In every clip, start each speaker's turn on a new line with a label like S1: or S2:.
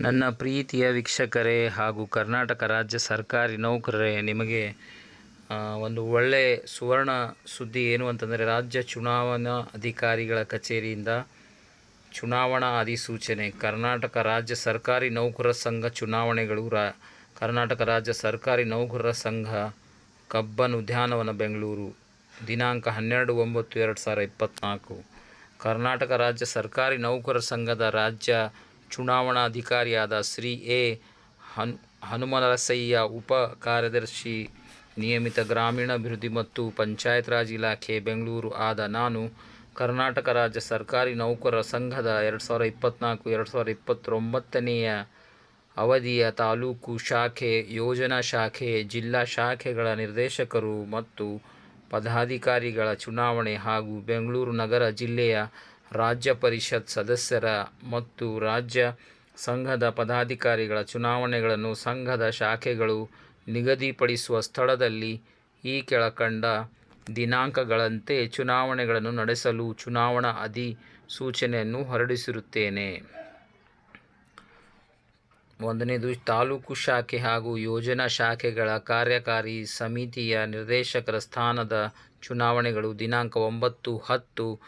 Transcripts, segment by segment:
S1: ನನ್ನ ಪ್ರೀತಿಯ ವೀಕ್ಷಕರೇ ಹಾಗೂ ಕರ್ನಾಟಕ ರಾಜ್ಯ ಸರ್ಕಾರಿ ನೌಕರರೇ, ನಿಮಗೆ ಒಂದು ಒಳ್ಳೆಯ ಸುವರ್ಣ ಸುದ್ದಿ ಏನು ಅಂತಂದರೆ, ರಾಜ್ಯ ಚುನಾವಣಾ ಅಧಿಕಾರಿಗಳ ಕಚೇರಿಯಿಂದ ಚುನಾವಣಾ ಅಧಿಸೂಚನೆ. ಕರ್ನಾಟಕ ರಾಜ್ಯ ಸರ್ಕಾರಿ ನೌಕರರ ಸಂಘ ಚುನಾವಣೆಗಳು, ರಾ, ಕರ್ನಾಟಕ ರಾಜ್ಯ ಸರ್ಕಾರಿ ನೌಕರರ ಸಂಘ ಕಬ್ಬನ್ ಉದ್ಯಾನವನ, ಬೆಂಗಳೂರು. ದಿನಾಂಕ ಹನ್ನೆರಡು ಒಂಬತ್ತು ಎರಡು ಸಾವಿರ ಇಪ್ಪತ್ತ್ನಾಲ್ಕು ಕರ್ನಾಟಕ ರಾಜ್ಯ ಸರ್ಕಾರಿ ನೌಕರರ ಸಂಘದ ರಾಜ್ಯ ಚುನಾವಣಾಧಿಕಾರಿಯಾದ ಶ್ರೀ ಎ. ಹನ್, ಹನುಮನರಸಯ್ಯ, ಉಪ ಕಾರ್ಯದರ್ಶಿ, ನಿಯಮಿತ ಗ್ರಾಮೀಣಾಭಿವೃದ್ಧಿ ಮತ್ತು ಪಂಚಾಯತ್ ರಾಜ್ ಇಲಾಖೆ, ಬೆಂಗಳೂರು ಆದ ನಾನು ಕರ್ನಾಟಕ ರಾಜ್ಯ ಸರ್ಕಾರಿ ನೌಕರರ ಸಂಘದ ಎರಡು ಸಾವಿರ ಇಪ್ಪತ್ತ್ನಾಲ್ಕು ಎರಡು ಸಾವಿರ ಇಪ್ಪತ್ತೊಂಬತ್ತನೆಯ ಅವಧಿಯ ತಾಲೂಕು ಶಾಖೆ, ಯೋಜನಾ ಶಾಖೆ, ಜಿಲ್ಲಾ ಶಾಖೆಗಳ ನಿರ್ದೇಶಕರು ಮತ್ತು ಪದಾಧಿಕಾರಿಗಳ ಚುನಾವಣೆ ಹಾಗೂ ಬೆಂಗಳೂರು ನಗರ ಜಿಲ್ಲೆಯ ರಾಜ್ಯ ಪರಿಷತ್ ಸದಸ್ಯರ ಮತ್ತು ರಾಜ್ಯ ಸಂಘದ ಪದಾಧಿಕಾರಿಗಳ ಚುನಾವಣೆಗಳನ್ನು ಸಂಘದ ಶಾಖೆಗಳು ನಿಗದಿಪಡಿಸುವ ಸ್ಥಳದಲ್ಲಿ ಈ ಕೆಳಕಂಡ ದಿನಾಂಕಗಳಂತೆ ಚುನಾವಣೆಗಳನ್ನು ನಡೆಸಲು ಚುನಾವಣಾ ಅಧಿಸೂಚನೆಯನ್ನು ಹೊರಡಿಸಿರುತ್ತೇನೆ. ಒಂದನೇದು, ತಾಲೂಕು ಶಾಖೆ ಹಾಗೂ ಯೋಜನಾ ಶಾಖೆಗಳ ಕಾರ್ಯಕಾರಿ ಸಮಿತಿಯ ನಿರ್ದೇಶಕರ ಸ್ಥಾನದ ಚುನಾವಣೆಗಳು ದಿನಾಂಕ ಒಂಬತ್ತು ಹತ್ತು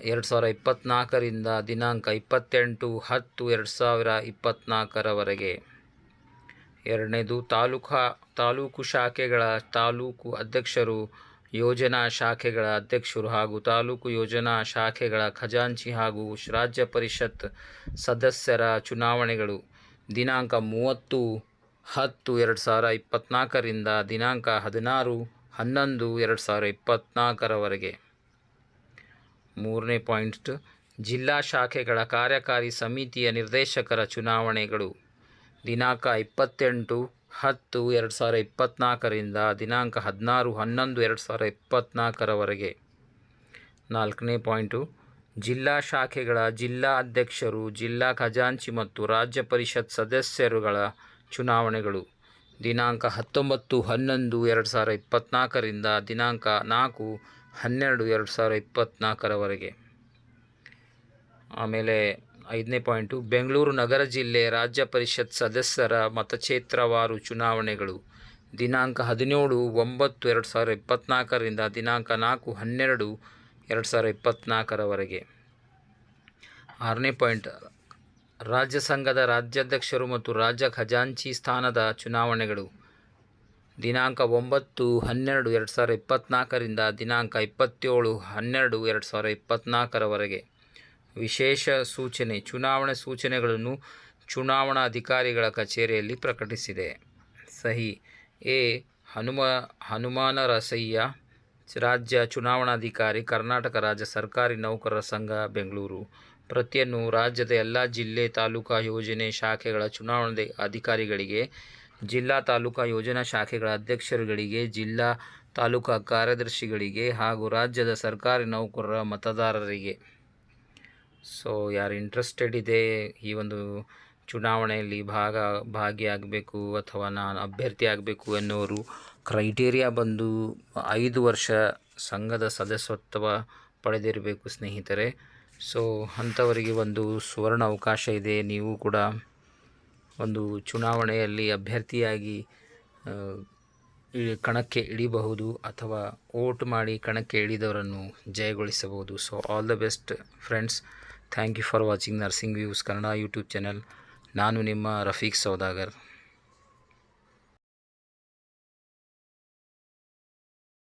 S1: ಎರಡು ಸಾವಿರ ಇಪ್ಪತ್ತ್ನಾಲ್ಕರಿಂದ ದಿನಾಂಕ ಇಪ್ಪತ್ತೆಂಟು ಹತ್ತು ಎರಡು ಸಾವಿರ ಇಪ್ಪತ್ತ್ನಾಲ್ಕರವರೆಗೆ ಎರಡನೇದು, ತಾಲೂಕಾ, ತಾಲೂಕು ಶಾಖೆಗಳ ತಾಲೂಕು ಅಧ್ಯಕ್ಷರು, ಯೋಜನಾ ಶಾಖೆಗಳ ಅಧ್ಯಕ್ಷರು ಹಾಗೂ ತಾಲೂಕು ಯೋಜನಾ ಶಾಖೆಗಳ ಖಜಾಂಚಿ ಹಾಗೂ ರಾಜ್ಯ ಪರಿಷತ್ ಸದಸ್ಯರ ಚುನಾವಣೆಗಳು. ದಿನಾಂಕ ಮೂವತ್ತು ಹತ್ತು ಎರಡು ಸಾವಿರ ಇಪ್ಪತ್ತ್ನಾಲ್ಕರಿಂದ ದಿನಾಂಕ ಹದಿನಾರು ಹನ್ನೊಂದು ಎರಡು ಸಾವಿರ ಇಪ್ಪತ್ತ್ನಾಲ್ಕರವರೆಗೆ ಮೂರನೇ ಪಾಯಿಂಟ್, ಜಿಲ್ಲಾ ಶಾಖೆಗಳ ಕಾರ್ಯಕಾರಿ ಸಮಿತಿಯ ನಿರ್ದೇಶಕರ ಚುನಾವಣೆಗಳು. ದಿನಾಂಕ ಇಪ್ಪತ್ತೆಂಟು ಹತ್ತು ಎರಡು ಸಾವಿರ ಇಪ್ಪತ್ತ್ನಾಲ್ಕರಿಂದ ದಿನಾಂಕ ಹದಿನಾರು ಹನ್ನೊಂದು ಎರಡು ಸಾವಿರ ಇಪ್ಪತ್ತ್ನಾಲ್ಕರವರೆಗೆ ನಾಲ್ಕನೇ ಪಾಯಿಂಟು, ಜಿಲ್ಲಾ ಶಾಖೆಗಳ ಜಿಲ್ಲಾ ಅಧ್ಯಕ್ಷರು, ಜಿಲ್ಲಾ ಖಜಾಂಚಿ ಮತ್ತು ರಾಜ್ಯ ಪರಿಷತ್ ಸದಸ್ಯರುಗಳ ಚುನಾವಣೆಗಳು. ದಿನಾಂಕ ಹತ್ತೊಂಬತ್ತು ಹನ್ನೊಂದು ಎರಡು ಸಾವಿರ ಇಪ್ಪತ್ತ್ನಾಲ್ಕರಿಂದ ದಿನಾಂಕ ನಾಲ್ಕು ಹನ್ನೆರಡು ಎರಡು ಸಾವಿರ ಇಪ್ಪತ್ತ್ನಾಲ್ಕರವರೆಗೆ ಆಮೇಲೆ ಐದನೇ ಪಾಯಿಂಟು, ಬೆಂಗಳೂರು ನಗರ ಜಿಲ್ಲೆ ರಾಜ್ಯ ಪರಿಷತ್ ಸದಸ್ಯರ ಮತಕ್ಷೇತ್ರವಾರು ಚುನಾವಣೆಗಳು. ದಿನಾಂಕ ಹದಿನೇಳು ಒಂಬತ್ತು ಎರಡು ಸಾವಿರ ಇಪ್ಪತ್ತ್ನಾಲ್ಕರಿಂದ ದಿನಾಂಕ ನಾಲ್ಕು ಹನ್ನೆರಡು ಎರಡು ಸಾವಿರ ಇಪ್ಪತ್ತ್ನಾಲ್ಕರವರೆಗೆ ಆರನೇ ಪಾಯಿಂಟ್, ರಾಜ್ಯ ಸಂಘದ ರಾಜ್ಯಾಧ್ಯಕ್ಷರು ಮತ್ತು ರಾಜ್ಯ ಖಜಾಂಚಿ ಸ್ಥಾನದ ಚುನಾವಣೆಗಳು. ದಿನಾಂಕ ಒಂಬತ್ತು ಹನ್ನೆರಡು ಎರಡು ಸಾವಿರ ಇಪ್ಪತ್ತ್ನಾಲ್ಕರಿಂದ ದಿನಾಂಕ ಇಪ್ಪತ್ತೇಳು ಹನ್ನೆರಡು ಎರಡು ಸಾವಿರ ಇಪ್ಪತ್ತ್ನಾಲ್ಕರವರೆಗೆ ವಿಶೇಷ ಸೂಚನೆ, ಚುನಾವಣೆ ಸೂಚನೆಗಳನ್ನು ಚುನಾವಣಾ ಅಧಿಕಾರಿಗಳ ಕಚೇರಿಯಲ್ಲಿ ಪ್ರಕಟಿಸಿದೆ. ಸಹಿ ಎ. ಹನುಮ, ಹನುಮಾನರಸಯ್ಯ, ರಾಜ್ಯ ಚುನಾವಣಾಧಿಕಾರಿ, ಕರ್ನಾಟಕ ರಾಜ್ಯ ಸರ್ಕಾರಿ ನೌಕರರ ಸಂಘ, ಬೆಂಗಳೂರು. ಪ್ರತಿಯನ್ನು ರಾಜ್ಯದ ಎಲ್ಲ ಜಿಲ್ಲೆ, ತಾಲೂಕಾ ಯೋಜನೆ ಶಾಖೆಗಳ ಚುನಾವಣೆ ಅಧಿಕಾರಿಗಳಿಗೆ ಜಿಲ್ಲಾ ತಾಲೂಕಾ ಯೋಜನಾ ಶಾಖೆಗಳ ಅಧ್ಯಕ್ಷರುಗಳಿಗೆ, ಜಿಲ್ಲಾ ತಾಲೂಕಾ ಕಾರ್ಯದರ್ಶಿಗಳಿಗೆ ಹಾಗೂ ರಾಜ್ಯದ ಸರ್ಕಾರಿ ನೌಕರರ ಮತದಾರರಿಗೆ. ಸೊ ಯಾರು ಇಂಟ್ರೆಸ್ಟೆಡ್ ಇದೆ ಈ ಒಂದು ಚುನಾವಣೆಯಲ್ಲಿ ಭಾಗ, ಭಾಗಿಯಾಗಬೇಕು ಅಥವಾ ನಾನು ಅಭ್ಯರ್ಥಿ ಆಗಬೇಕು ಎನ್ನುವರು ಕ್ರೈಟೇರಿಯಾ ಬಂದು ಐದು ವರ್ಷ ಸಂಘದ ಸದಸ್ಯತ್ವ ಪಡೆದಿರಬೇಕು ಸ್ನೇಹಿತರೆ. ಸೊ ಅಂಥವರಿಗೆ ಒಂದು ಸುವರ್ಣ ಅವಕಾಶ ಇದೆ, ನೀವು ಕೂಡ ಒಂದು ಚುನಾವಣೆಯಲ್ಲಿ ಅಭ್ಯರ್ಥಿಯಾಗಿ ಕಣಕ್ಕೆ ಇಳಿಬಹುದು ಅಥವಾ ಓಟ್ ಮಾಡಿ ಕಣಕ್ಕೆ ಇಳಿದವರನ್ನು ಜಯಗೊಳಿಸಬಹುದು. So all the best friends thank you for watching nursing views Kannada YouTube channel ನಾನು ನಿಮ್ಮ ರಫೀಕ್ ಸೌದಾಗರ್.